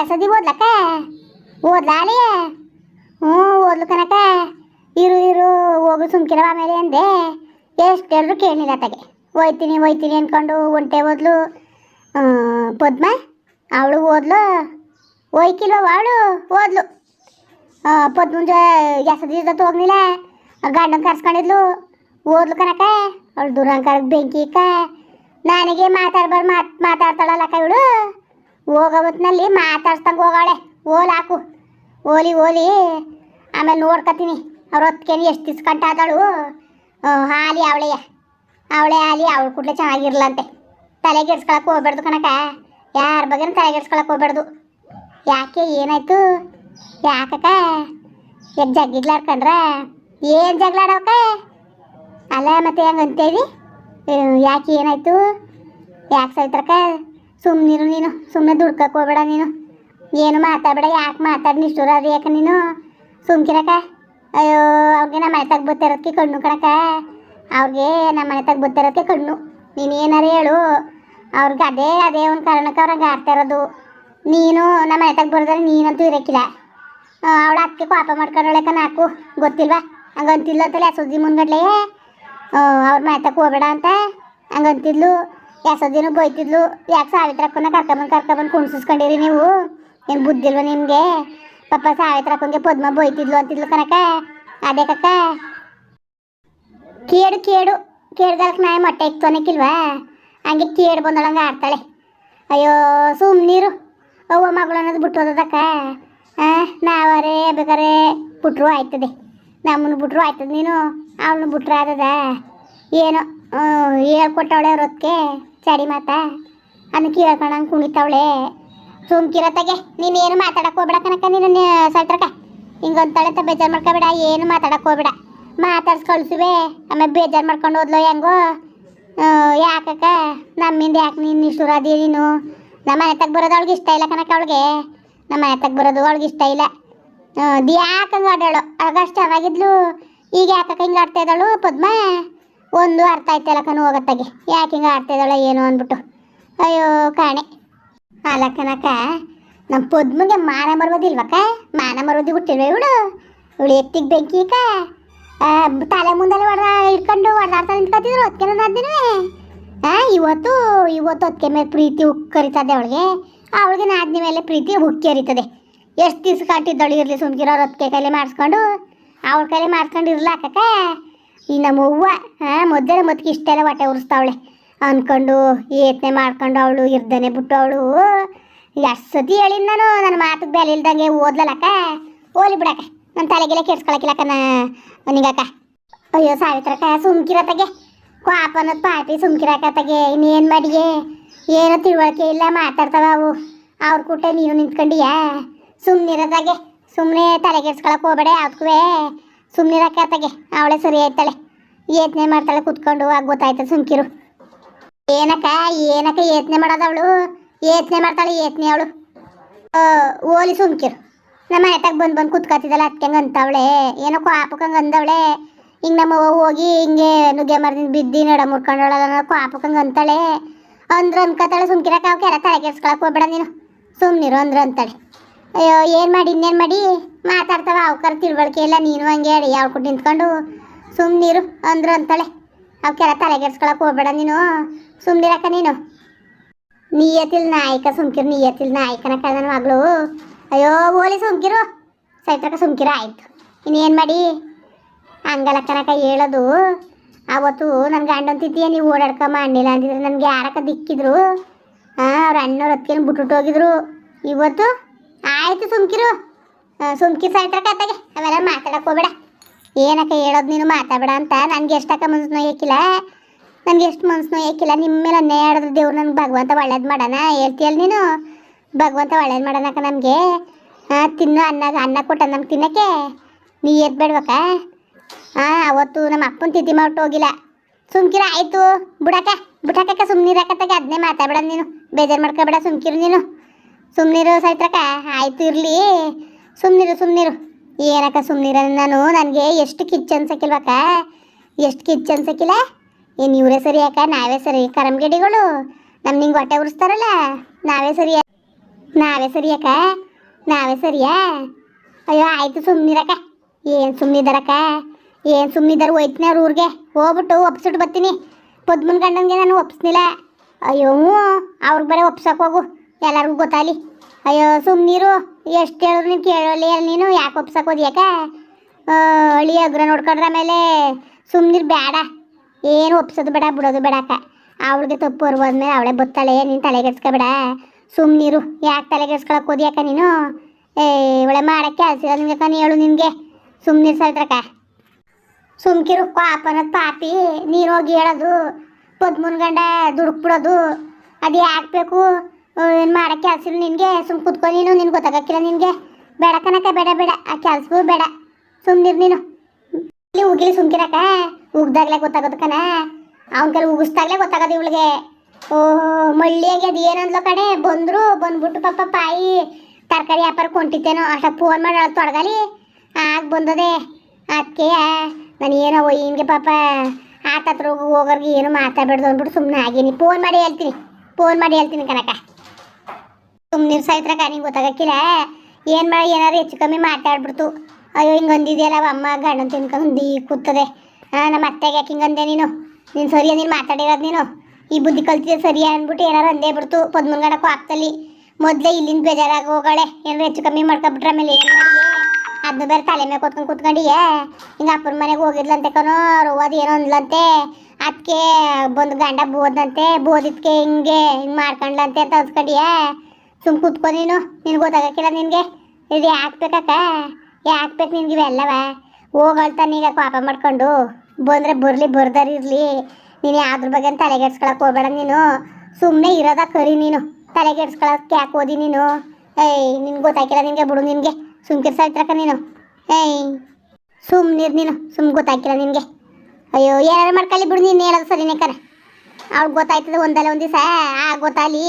ಎಸದಿ ಓದ್ಲಕ್ಕ? ಓದ್ಲಾಲಿ ಹ್ಞೂ, ಓದ್ಲು ಕನಕ ಇರು ಇರು, ಹೋಗು ಸುಮ್ಕಿರವ ಆಮೇಲೆ ಅಂದೆ. ಎಷ್ಟು ಹೇಳಿದ್ರು ಕೇಳಲಿಲ್ಲ ತಗೆ ಒಯ್ತೀನಿ ಒಯ್ತೀನಿ ಅಂದ್ಕೊಂಡು ಒಂಟೆ ಓದ್ಲು. ಪದ್ಮ, ಅವಳು ಓದ್ಲು. ಒಯ್ಕಿಲ್ವ ಅವಳು? ಓದ್ಲು. ಪದ್ಮಂಜ ಎಸದಿ ಜೊತೆ ಹೋಗ್ಲಿಲ್ಲ ಗಂಡನ ಕರ್ಸ್ಕೊಂಡಿದ್ಲು. ಓದ್ಲು ಕನಕ ಅವಳು ದುರಂಕಾರಕ್ಕೆ ಬೆಂಕಿ ಇಕ್ಕ. ನನಗೆ ಮಾತಾಡ್ಬಾರ್ದು ಮಾತ್, ಮಾತಾಡ್ತಾಳಲ್ಲಕ್ಕ ಇವಳು. ಹೋಗೋ ಹೊತ್ನಲ್ಲಿ ಮಾತಾಡ್ಸ್ದಂಗೆ ಹೋಗಾಳೆ. ಓಲಾಕು ಓಲಿ ಓಲಿ. ಆಮೇಲೆ ನೋಡ್ಕೊತೀನಿ. ಅವ್ರ ಹೊತ್ಕೇನಿ ಎಷ್ಟು ದಿಸ್ಕಂಟ ಆದಳು. ಹಾಲಿ ಅವಳೆಯ ಅವಳೆ ಹಾಲಿ, ಅವಳು ಕೂಡಲೇ ಚೆನ್ನಾಗಿರ್ಲಂತೆ. ತಲೆಗೆಡ್ಸ್ಕೊಳಕ್ಕೆ ಹೋಗ್ಬಾರ್ದು ಕಣಕ ಯಾರ ಬಗ್ಗೆ ತಲೆಗೆಡ್ಸ್ಕೊಳಕ್ಕೆ ಹೋಗ್ಬಾರ್ದು. ಯಾಕೆ, ಏನಾಯ್ತು? ಯಾಕಕ್ಕ? ಈಗ ಜಗ್ಗಿಗ್ಲಾಡ್ಕೊಂಡ್ರ? ಏನು ಜಗಳಾಡೋಕ ಅಲ್ಲ, ಮತ್ತೆ ಹೆಂಗೆ ಅಂತೇಳಿ ಯಾಕೆ ಏನಾಯ್ತು? ಯಾಕೆ ಸೈತ್ರಕ್ಕ ಸುಮ್ಮನಿರು ನೀನು ಸುಮ್ಮನೆ ದುಡ್ಕಕ್ಕೆ ಹೋಗ್ಬೇಡ ನೀನು. ಏನು ಮಾತಾಡಬೇಡ, ಯಾಕೆ ಮಾತಾಡಿ ಅದು ಯಾಕೆ ನೀನು? ಸುಮ್ಕಿರಕ ಅಯ್ಯೋ, ಅವ್ರಿಗೆ ನಮ್ಮ ಮನೆ ತಗ ಬತ್ತಿರೋದಕ್ಕೆ ಕಣ್ಣು ಕಣಕ ಅವ್ರಿಗೆ ನಮ್ಮ ಮನೆ ತಗ ಬತ್ತಿರೋದಕ್ಕೆ ಕಣ್ಣು. ನೀನು ಏನಾರು ಹೇಳು. ಅವ್ರಿಗೆ ಅದೇ ಅದೇ ಒಂದು ಕಾರಣಕ್ಕೆ ಅವ್ರಂಗೆ ಆಡ್ತಾ ಇರೋದು. ನೀನು ನಮ್ಮ ಮನೆ ತಗ ಬರೋದ್ರೆ ನೀನಂತೂ ಇರೋಕ್ಕಿಲ್ಲ ಅವಳ ಅಕ್ಕಿ ಪಾಪ ಮಾಡ್ಕೊಂಡೋಳಕ ನಾಕು ಗೊತ್ತಿಲ್ವಾ? ಹಂಗಂತಿಲ್ಲ ಅಂತಲೇ ಸುದ್ದಿ ಮುಂದ್ಗಡ್ಲೆ. ಅವ್ರ ಮನೆ ತಗ ಹೋಗ್ಬೇಡ ಅಂತ ಹಂಗಂತಿದ್ಲು. ಯಾಸೋದಿನೂ ಬೈತಿದ್ಲು. ಯಾಕೆ ಸಾವಿತ್ರಕ್ಕನ್ನ ಕರ್ಕೊಂಬಂದು ಕರ್ಕೊಂಬಂದು ಕುಣ್ಸಿಸ್ಕೊಂಡಿರಿ ನೀವು? ಏನು ಬುದ್ಧಿಲ್ವ ನಿಮಗೆ? ಪಾಪ ಸಾವಿತ್ರಕ್ಕಂಗೆ ಪದ್ಮ ಬೈತಿದ್ಲು ಅಂತಿದ್ಲು ಕನಕ ಅದೇ ಕಕ್ಕ. ಕೇಡು ಕೇಡು. ಕೇಳ್ದಲ್ಕ ನಾಯಿ ಮೊಟ್ಟೆ ಇತ್ತು ಅನ್ನಕ್ಕಿಲ್ವಾ? ಹಂಗೆ ಕೇಡು ಬಂದಳಂಗೆ ಆಡ್ತಾಳೆ. ಅಯ್ಯೋ ಸುಮ್ಮನೀರು ಅವ್ವ ಮಗಳು ಅನ್ನೋದು ಬಿಟ್ಟು ಹೋದದಕ್ಕ ನಾವರೇ ಬೇಕಾರೆ ಬಿಟ್ರು ಆಯ್ತದೆ. ನಮ್ಮನ್ನು ಬಿಟ್ರು ಆಯ್ತದ ನೀನು. ಅವಳನ್ನ ಬಿಟ್ರು ಆದದ ಏನೋ ಹೇಳ್ಕೊಟ್ಟವಳೆ ರೊಕ್ಕೆ ಚಡಿ ಮಾತ. ಅದನ್ನ ಕೇಳ್ಕೊಂಡಂಗೆ ಕುಣಿತಾವಳೆ. ಸುಮ್ಕಿರತ್ತಾಗೆ ನೀನೇನು ಮಾತಾಡಕ್ಕೆ ಹೋಗ್ಬೇಡ ಕನಕ ನೀನು ಸಲ್ಟ್ರಕ ಹಿಂಗಂತಾಳೆ ಅಂತ ಬೇಜಾರು ಮಾಡ್ಕೊಬೇಡ, ಏನು ಮಾತಾಡಕ್ಕೆ ಹೋಗ್ಬೇಡ. ಮಾತಾಡ್ಸಿ ಕಳ್ಸುವೆ ಆಮೇಲೆ ಬೇಜಾರು ಮಾಡ್ಕೊಂಡು ಹೋದ್ಲು ಹೆಂಗೋ. ಯಾಕಕ್ಕ, ನಮ್ಮಿಂದ ಯಾಕೆ ನೀನು ನಿಷ್ಠುರ ಅದಿ ನೀನು? ನಮ್ಮ ಮನೆ ಬರೋದು ಅವಳಿಗೆ ಇಷ್ಟ ಇಲ್ಲ ಕನಕ ಅವಳಿಗೆ. ನಮ್ಮ ಮನೆ ಬರೋದು ಅವಳಿಗೆ ಇಷ್ಟ ಇಲ್ಲ. ಅದು ಯಾಕೆ ಹಂಗೆ ಆಡಾಳು ಆಗಷ್ಟು ಚೆನ್ನಾಗಿದ್ಲು ಈಗ ಯಾಕಕ್ಕ ಹಿಂಗೆ ಆಡ್ತಾ ಇದ್ದಾಳು ಪದ್ಮ? ಒಂದು ಅರ್ಥ ಆಯ್ತಲ್ಲ ಕಣು ಹೋಗತ್ತಾಗೆ. ಯಾಕೆ ಹಿಂಗೆ ಆಡ್ತಾ ಇದ್ದಾಳೆ ಏನು ಅಂದ್ಬಿಟ್ಟು. ಅಯ್ಯೋ ಕಾಣೆ. ಅಲ್ಲ ಕನಕ ನಮ್ಮ ಪದ್ಮಗೆ ಮಾನ ಮರ್ಬೋದಿಲ್ವಕ್ಕ ಮಾನ ಮರೋದಿ ಹುಟ್ಟಿಲ್ವ ಇವಳು? ಇವಳು ಎತ್ತಿಗೆ ಬೆಂಕಿ ಈಕ ತಲೆ ಮುಂದೆ ಹೊಡೆದ ಇಟ್ಕೊಂಡು ಹೊಡೆದಾಡ್ತಾ ನಿಂತ್ಕೊತಿದ್ರು ಹೊತ್ಕೆನ ನಾನು ಆ, ಇವತ್ತು ಇವತ್ತು ಹೊತ್ಕೆ ಮೇಲೆ ಪ್ರೀತಿ ಉಕ್ಕರಿತದೆ ಅವಳಿಗೆ. ಅವಳಿಗೆ ನಾದಿನ ಮೇಲೆ ಪ್ರೀತಿ ಉಕ್ಕಿ ಹರಿತದೆ ಎಷ್ಟು ದಿವ್ಸ ಕಾಟಿದ್ದಳು ಇರಲಿ ಸುಮ್ಕಿರೋ ಹೊತ್ಕೆ ಕೈಲಿ ಮಾಡಿಸ್ಕೊಂಡು. ಅವಳ ಕೈಲಿ ಮಾಡಿಸ್ಕೊಂಡು ಇರ್ಲಾಕಕ್ಕ. ಈ ನಮ್ಮ ಅವ್ವ ಹಾಂ, ಮೊದಲ ಮತ್ತಿಗೆ ಇಷ್ಟೆಲ್ಲ ಹೊಟ್ಟೆ ಉರಿಸ್ತಾವಳೆ. ಅಂದ್ಕೊಂಡು ಯತ್ನೆ ಮಾಡ್ಕೊಂಡು ಅವಳು, ಇರ್ದನೆ ಬಿಟ್ಟು ಅವಳು. ಎಷ್ಟು ಸತಿ ಹೇಳಿದ್ ನಾನು, ನನ್ನ ಮಾತು ಬೆಲೆ ಇಲ್ದಂಗೆ ಓದ್ಲಲ್ಲಕ್ಕ ಓಲಿ ಬಿಡಕ್ಕ ನನ್ನ ತಲೆಗೆಲ್ಲ ಕೆಡ್ಸ್ಕೊಳಕಿಲ್ಲಕ್ಕ ನಿಂಗಾಕ ಅಯ್ಯೋ ಸಾವಿತ್ರಕ್ಕ, ಸುಮ್ಕಿರತ್ತಗೆ. ಕ್ವಾಪನ ಅನ್ನೋದು ಪಾಪಿ ಸುಮ್ಕಿರಕತ್ತಗೆ ಇನ್ನೇನು ಮಾಡಿಗೆ? ಏನೋ ತಿಳುವಳಿಕೆ ಇಲ್ಲ, ಮಾತಾಡ್ತಾವ ಅವು. ಅವ್ರ ಕೂಟ ನೀನು ನಿಂತ್ಕೊಂಡಿಯಾ? ಸುಮ್ಮನಿರೋದಾಗೆ ಸುಮ್ಮನೆ ತಲೆಗೆಡ್ಸ್ಕೊಳಕ್ ಹೋಗ್ಬೇಡ ಯಾವ್ದಕ್ಕೂ ಸುಮ್ಮನಿರಕತ್ತಾಗೆ ಅವಳೆ ಸರಿ ಆಯ್ತಾಳೆ. ಏತ್ನೆ ಮಾಡ್ತಾಳೆ ಕುತ್ಕೊಂಡು, ಆಗ ಗೊತ್ತಾಯ್ತದೆ ಸುಮ್ಕಿರು. ಏನಕ್ಕ ಏನಕ್ಕ ಏತ್ನೆ ಮಾಡೋದವಳು ಯತ್ನೆ ಮಾಡ್ತಾಳೆ, ಏತ್ನೆ ಅವಳು? ಓಲಿ ಸುಮ್ಕಿರು. ನಮ್ಮ ತಗ ಬಂದು ಬಂದು ಕುತ್ಕೊತಿದ್ದಲ್ಲ ಅದಕ್ಕೆ ಅಂತವಳೆ. ಏನೋ ಕಾಪಕ್ಕಂಗೆ ಅಂದವಳೆ. ಹಿಂಗೆ ನಮ್ಮ ಹೋಗಿ ಹಿಂಗೆ ನುಗ್ಗೆ ಮರದಿಂದ ಬಿದ್ದಿ ನಡ ಮುರ್ಕೊಂಡೊಳಗ ಕಾಪಕ್ಕಂಗೆ ಅಂತಾಳೆ. ಅಂದ್ರ ಅನ್ಕೋತಾಳೆ ಸುಮ್ಕಿರಕ್ಕ ಅವಕ್ಕೆ ಎಲ್ಲ ತಲೆ ಕೆಡ್ಸ್ಕೊಳಕ್ ಹೋಗ್ಬೇಡ ನೀನು. ಸುಮ್ಮನಿರು ಅಂದ್ರ ಅಂತಾಳೆ. ಅಯ್ಯೋ, ಏನು ಮಾಡಿ, ಇನ್ನೇನು ಮಾಡಿ? ಮಾತಾಡ್ತಾವ ಅವಕರ ತಿಳುವಳಿಕೆ ಇಲ್ಲ ನೀನು ಹಂಗೆ ಹೇಳಿ ಯಾವ ಕೊಟ್ಟು ನಿಂತ್ಕೊಂಡು. ಸುಮ್ಮನಿರು ಅಂದ್ರು ಅಂತಾಳೆ. ಅವಕ್ಕೆಲ್ಲ ತಲೆಗೆಡ್ಸ್ಕೊಳಕ್ ಹೋಗ್ಬೇಡ ನೀನು. ಸುಮ್ಮನಿರಕ್ಕ ನೀನು. ನೀಯತಿಲ್ ನಾಯಕ ಸುಮ್ಕಿರು ನೀಯತಿಲ್ ನಾಯಕನ ನನ್ನ ಮಗಳು. ಅಯ್ಯೋ ಓಲಿ ಸುಮ್ಕಿರು. ಸೈತ್ರಕ ಸುಮ್ಕಿರ ಆಯ್ತು. ಇನ್ನೇನು ಮಾಡಿ? ಹಂಗಲ್ಲ ಹೇಳೋದು. ಅವತ್ತು ನನ್ನ ಗಂಡನ ತಿಥಿಯ ನೀವು ಓಡಾಡ್ಕ ಮಾಡಿಲ್ಲ ಅಂದಿದ್ರೆ ನನಗೆ ಯಾರಕ್ಕ ದಿಕ್ಕಿದ್ರು? ಹಾಂ ಅವ್ರ ಅಣ್ಣವ್ರ ಹತ್ಕೇನು ಬಿಟ್ಬಿಟ್ಟು ಹೋಗಿದ್ರು. ಇವತ್ತು? ಆಯ್ತು ಸುಮ್ಕಿರು. ಸುಮ್ಕಿ ಸೈತ್ರಕ ಕತ್ತಾಗೆ ಅವೆಲ್ಲ ಮಾತಾಡಕ್ಕೆ ಹೋಗ್ಬೇಡ. ಏನಕ್ಕ ಹೇಳೋದು ನೀನು ಮಾತಾಡಬೇಡ ಅಂತ. ನನಗೆ ಎಷ್ಟಕ್ಕ ಮನ್ಸು ನೋಯಕ್ಕಿಲ್ಲ ನನಗೆ ಎಷ್ಟು ಮನ್ಸು ನೋಯಕ್ಕಿಲ್ಲ ನಿಮ್ಮ ಮೇಲೆ ಅನ್ಯಾಯ ಆಡಿದ್ರೆ ದೇವ್ರು ನನಗೆ ಭಗವಂತ ಒಳ್ಳೇದು ಮಾಡೋಣ. ಹೇಳ್ತೀಯಲ್ಲ ನೀನು? ಭಗವಂತ ಒಳ್ಳೇದು ಮಾಡೋಣಕ್ಕ ನಮಗೆ. ತಿನ್ನು ಅನ್ನ ಅನ್ನ ಕೊಟ್ಟ ನಮ್ಗೆ ತಿನ್ನಕ್ಕೆ. ನೀ ಎದ್ದು ಬೇಡ್ಬೇಕ ಹಾಂ ಅವತ್ತು ನಮ್ಮ ಅಪ್ಪನ ತಿಥಿ ಮಾಡ್ಬಿಟ್ಟು ಹೋಗಿಲ್ಲ. ಸುಮ್ಕಿರ, ಆಯಿತು. ಬಿಡಕ್ಕ ಬಿಡಕ್ಕ ಸುಮ್ಮನಿರಕತ್ತಾಗೆ ಅದನ್ನೇ ಮಾತಾಡ್ಬೇಡ ನೀನು. ಬೇಜಾರು ಮಾಡ್ಕೊಬೇಡ ಸುಮ್ಕಿರು ನೀನು. ಸುಮ್ಮನಿರು ಸೈತ್ರಕ್ಕ, ಆಯ್ತು ಇರಲಿ. ಸುಮ್ಮನಿರು ಸುಮ್ಮನಿರು ಏನಕ್ಕ ಸುಮ್ಮನಿರ ನಾನು? ನನಗೆ ಎಷ್ಟು ಕಿಚ್ಚು ಅನ್ಸಕ್ಕಿಲ್ವಕ್ಕ ಎಷ್ಟು ಕಿಚ್ಚು ಅನ್ಸಕ್ಕಿಲ್ಲ ಏನು ಇವರೇ ಸರಿ ಅಕ್ಕ, ನಾವೇ ಸರಿ. ಕರಮ್ಗೆಡಿಗಳು ನಮ್ಮ ನಿಂಗೆ ಹೊಟ್ಟೆ ಉರಿಸ್ತಾರಲ್ಲ? ನಾವೇ ಸರಿ ನಾವೇ ಸರಿಯಕ್ಕ ನಾವೇ ಸರಿಯಾ? ಅಯ್ಯೋ, ಆಯ್ತು ಸುಮ್ಮನಿರಕ್ಕ ಏನು ಸುಮ್ಮನಿದ್ದಾರಕ್ಕ ಏನು ಸುಮ್ಮನಿದ್ದಾರೆ ಹೋಯ್ತೀನಿ ಅವ್ರ ಊರಿಗೆ? ಹೋಗ್ಬಿಟ್ಟು ಒಪ್ಸಿಟ್ಟು ಬರ್ತೀನಿ. ಪದ್ಮನ್ ಗಂಡನಿಗೆ ನಾನು ಒಪ್ಸ್ನಿಲ್ಲ. ಅಯ್ಯೋ ಅವ್ರಿಗೆ ಬರೀ ಒಪ್ಸಕ್ಕೆ ಹೋಗು. ಎಲ್ಲರಿಗೂ ಗೊತ್ತಾಗಲಿ. ಅಯ್ಯೋ ಸುಮ್ಮನಿರು ಎಷ್ಟು ಹೇಳಿದ್ರು ನೀನು ಕೇಳಲಿ ನೀನು? ಯಾಕೆ ಒಪ್ಸಕ್ಕೆ ಯಾಕೆ ಹಳಿ ಅಗ್ರ ನೋಡ್ಕೊಂಡ್ರೆ ಆಮೇಲೆ ಸುಮ್ಮನಿರು ಬೇಡ ಏನು ಒಪ್ಸೋದು ಬೇಡ, ಬಿಡೋದು ಬೇಡಕ್ಕ ಅವಳಿಗೆ ತಪ್ಪು ಹೊರ್ಬೋದ್ಮೇಲೆ ಅವಳೇ ಬತ್ತಾಳೆ. ನೀನು ತಲೆಗೆಡ್ಸ್ಕೊಬೇಡ ಸುಮ್ಮನಿರು ಯಾಕೆ ತಲೆಗೆಡ್ಸ್ಕೊಳಕ್ಕೆ ಯಾಕೆ ನೀನು? ಏ, ಇವಳೆ ಮಾಡಕ್ಕೆ ಹಸಿರ ನಿಮಗೆ ನೀ ಹೇಳು ನಿನಗೆ ಸುಮ್ಮನಿರು ಸೈತ್ರಕ್ಕ ಸುಮ್ಕಿರು. ಪಾಪನದ ಪಾಪಿ. ನೀನು ಹೋಗಿ ಹೇಳೋದು. ಪದ್ಮನ್ ಗಂಡ ದುಡುಕ್ಬಿಡೋದು ಅದು ಯಾಕೆ ಬೇಕು? ಏನು ಮಾಡೋ ಕೆಲಸ ನಿನಗೆ, ಸುಮ್ ಕುತ್ಕೊ ನೀನು ನಿನ್ಗೆ ಗೊತ್ತಾಗಕ್ಕಿಲ್ಲ ನಿನಗೆ. ಬೇಡ ಕನಕ ಬೇಡ ಬೇಡ. ಆ ಕೆಲಸವೂ ಬೇಡ. ಸುಮ್ಮನಿರು ನೀನು. ಇಲ್ಲಿ ಉಗಿಲಿ ಸುಮ್ಕಿರಕ ಉಗ್ದಾಗ್ಲೇ ಗೊತ್ತಾಗೋದು ಕಣ. ಅವನ ಕೈಲಿ ಉಗಿಸ್ದಾಗ್ಲೇ ಗೊತ್ತಾಗೋದು ಇವಳಿಗೆ. ಓಹೋ ಮಳ್ಳಿಯಾಗೆ ಅದು ಏನಂದ್ಲೋ ಕಡೆ ಬಂದರು, ಬಂದ್ಬಿಟ್ಟು ಪಾಪ ಪಾಯಿ ತರಕಾರಿ ವ್ಯಾಪಾರ ಕೊಂಟಿತ್ತೇನೋ. ಅಷ್ಟ ಫೋನ್ ಮಾಡಿ ತೊಡಗಲಿ. ಆಗ ಬಂದದೆ. ಅದಕ್ಕೆ ನಾನು ಏನೋ ಹಿಂಗೆ ಪಾಪ. ಆತ ಹತ್ರ ಹೋಗಿ ಹೋಗೋರ್ಗೆ ಏನು ಮಾತಾಡ್ಬೇಡ್ದು ಅಂದ್ಬಿಟ್ಟು ಸುಮ್ಮನೆ ಆಗೇನಿ. ಫೋನ್ ಮಾಡಿ ಹೇಳ್ತೀನಿ. ಫೋನ್ ಮಾಡಿ ಹೇಳ್ತೀನಿ ಕನಕ ಸುಮ್ಮನೆ ಸಾಯ್ತ್ರಕ ನಿಂಗೆ ಗೊತ್ತಾಗಕ್ಕಿಲ್ಲ. ಏನು ಮಾಡಿ ಏನಾರು ಹೆಚ್ಚು ಕಮ್ಮಿ ಮಾತಾಡ್ಬಿಡ್ತು. ಅಯ್ಯೋ, ಹಿಂಗೆ ಅವ ಅಮ್ಮ ಗಂಡನ ತಿನ್ಕೊಂಡು ಕೂತದೆ. ಹಾಂ ನಮ್ಮ ಅತ್ತೆಗೆ ಯಾಕೆ ಹಿಂಗೆ ಅಂದೆ ನೀನು? ನೀನು ಸರಿಯ, ನೀನು ಮಾತಾಡಿರೋದು ನೀನು? ಈ ಬುದ್ಧಿ ಕಲ್ತಿದ್ದೆ ಸರಿಯಾ ಅಂದ್ಬಿಟ್ಟು ಏನಾರು ಅಂದೇ ಬಿಡ್ತು ಪದ್ಮ ಗಂಡ ಕೋಪ್ತಲ್ಲಿ ಮೊದಲೇ ಇಲ್ಲಿಂದ ಬೇಜಾರಾಗಿ ಹೋಗಾಳೆ. ಏನಾರು ಹೆಚ್ಚು ಕಮ್ಮಿ ಮಾಡ್ಕೊಬಿಟ್ರೆ ಆಮೇಲೆ ಏನು ಅದನ್ನ ಬೇರೆ ತಲೆ ಮೇಲೆ ಕೂತ್ಕೊಂಡು ಕೂತ್ಕೊಂಡಿಯೇ? ಹಿಂಗೆ ಅಪ್ಪನ ಮನೆಗೆ ಹೋಗಿದ್ಲಂತೆ ಕಣೋ, ರೋವಾದ ಏನೋ ಅಂದ್ಲಂತೆ. ಅದಕ್ಕೆ ಬಂದು ಗಂಡ ಬೋದಂತೆ ಬೋದಿದ್ಕೆ ಹಿಂಗೆ ಹಿಂಗೆ ಮಾಡ್ಕೊಂಡ್ಲಂತೆ ಅಂತ ಅನ್ಸ್ಕೊಂಡಿಯೇ? ಸುಮ್ ಕೂತ್ಕೊ ನೀನು. ನಿನ್ಗೆ ಗೊತ್ತಾಗಕ್ಕಿಲ್ಲ ನಿನಗೆ. ಇದು ಯಾಕೆ ಬೇಕಕ್ಕ ಯಾಕೆ ಬೇಕು ನಿನ್ಗೆ ಇವೆಲ್ಲವ? ಹೋಗಲ್ತ ಈಗ ಪಾಪ ಮಾಡ್ಕೊಂಡು ಬಂದರೆ ಬರಲಿ ಬರ್ದಾರ ಇರಲಿ. ನೀನು ಯಾವ್ದ್ರ ಬಗ್ಗೆ ತಲೆಗೆಡ್ಸ್ಕೊಳಕ್ಕೆ ಹೋಗ್ಬೇಡ ನೀನು. ಸುಮ್ಮನೆ ಇರೋದ ಕರಿ ನೀನು. ತಲೆಗೆಡ್ಸ್ಕೊಳಕ್ಕೆ ಯಾಕೆ ಓದಿ ನೀನು? ಏಯ್, ನಿನ್ಗೆ ಗೊತ್ತಾಗಿಲ್ಲ ನಿನಗೆ ಬಿಡು ನಿನಗೆ. ಸುಮ್ಕಿರ್ ಸಾಯ್ತ್ರಕ್ಕ ನೀನು. ಏಯ್ ಸುಮ್ಮನಿರು ನೀನು. ಸುಮ್ ಗೊತ್ತಾಗಿಲ್ಲ ನಿನಗೆ. ಅಯ್ಯೋ, ಏನಾರು ಮಾಡ್ಕೊಳ್ಳಿ ಬಿಡು ನೀನು ಹೇಳೋದು ಸರಿನೇ ಕಣ. ಅವ್ಳಿಗೆ ಗೊತ್ತಾಯ್ತದೆ ಒಂದಲ್ಲ ಒಂದು ದಿವಸ. ಆ, ಗೊತ್ತಾಗಲಿ.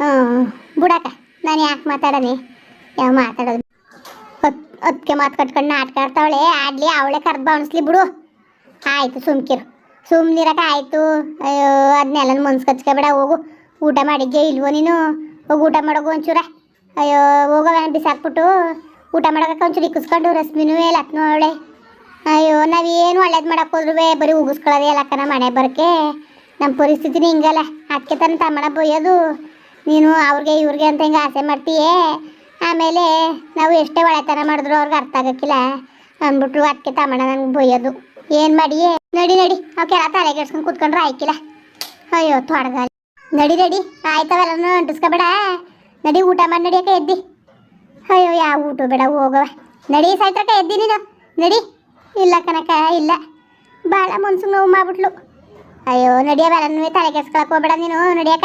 ಹ್ಞೂ ಬಿಡಕ್ಕ, ನಾನು ಯಾಕೆ ಮಾತಾಡನೆ ಯಾವ ಮಾತಾಡೋದು? ಹೊತ್ ಅದಕ್ಕೆ ಮಾತು ಕಟ್ಕೊಂಡು ನಾಟಕ ಆಡ್ತಾವಳೆ, ಆಡಲಿ, ಅವಳೆ ಕರ್ದು ಬಾಣಿಸ್ಲಿ ಬಿಡು. ಆಯಿತು, ಸುಮ್ಕಿರು. ಸುಮ್ಮನಿರಕ ಆಯಿತು. ಅಯ್ಯೋ ಅದನ್ನೆಲ್ಲ ಮನ್ಸು ಕಚ್ಕೋಬೇಡ, ಹೋಗು. ಊಟ ಮಾಡಿದ್ಯೋ ಇಲ್ವೋ ನೀನು? ಹೋಗಿ ಊಟ ಮಾಡೋಗು ಒಂಚೂರ. ಅಯ್ಯೋ ಹೋಗವ ಬಿಸಾಕ್ಬಿಟ್ಟು. ಊಟ ಮಾಡೋಕೆ ಒಂಚೂರು ಇಕ್ಕಿಸ್ಕೊಂಡು, ರಶ್ಮಿನೂ ಲತ್ ಅವಳೆ. ಅಯ್ಯೋ, ನಾವೇನು ಒಳ್ಳೇದು ಮಾಡಕ್ಕೆ ಹೋದ್ರು ಬರೀ ಉಗಿಸ್ಕೊಳ್ಳೋದೇ ಎಲ್ಲಕ್ಕನ ಮನೆ ಬರೋಕ್ಕೆ ನಮ್ಮ ಪರಿಸ್ಥಿತಿನೇ ಹಿಂಗಲ್ಲ. ಅದಕ್ಕೆ ತನ್ನ ತಮ್ಮಣ ಬೈಯೋದು ನೀನು ಅವ್ರಿಗೆ, ಇವ್ರಿಗೆ ಅಂತ ಹಿಂಗೆ ಆಸೆ ಮಾಡ್ತೀಯೇ? ಆಮೇಲೆ ನಾವು ಎಷ್ಟೇ ಒಳೆತನ ಮಾಡಿದ್ರು ಅವ್ರಿಗೆ ಅರ್ಥ ಆಗಕ್ಕಿಲ್ಲ. ಅಂದ್ಬಿಟ್ರು ಅದಕ್ಕೆ ತಮ್ಮನ ನಂಗೆ ಬೊಯ್ಯೋದು ಏನು ಮಾಡಿ ನಡಿ ನಡಿ. ಅವಕ್ಕೆಲ್ಲ ತಲೆಗೆಡ್ಸ್ಕೊಂಡು ಕೂತ್ಕೊಂಡ್ರೆ ಆಯ್ಕಿಲ್ಲ. ಅಯ್ಯೋ, ತೊಡಗಾಲ. ನಡಿ ನಡಿ. ಆಯ್ತವಲ್ಲ ಅಂಟಿಸ್ಕೊಬೇಡ. ನಡಿ, ಊಟ ಮಾಡಿ ನಡಿಯಕ್ಕೆ ಎದ್ದಿ. ಅಯ್ಯೋ, ಯಾವ ಊಟ ಬೇಡ ಹೋಗವ ನಡಿ ಸಾಯ್ತಕ್ಕ ಎದ್ದಿ ನೀನು. ನಡಿ. ಇಲ್ಲ ಕನಕ ಇಲ್ಲ. ಭಾಳ ಮನ್ಸು ನೋವು ಮಾಡ್ಬಿಟ್ಲು. ಅಯ್ಯೋ ನಡಿಯವೆಲ್ಲ ತಲೆಗೆಡ್ಸ್ಕೊಳಕ್ಕೆ ಹೋಗ್ಬೇಡ ನೀನು. ನಡಿಯಕ್ಕ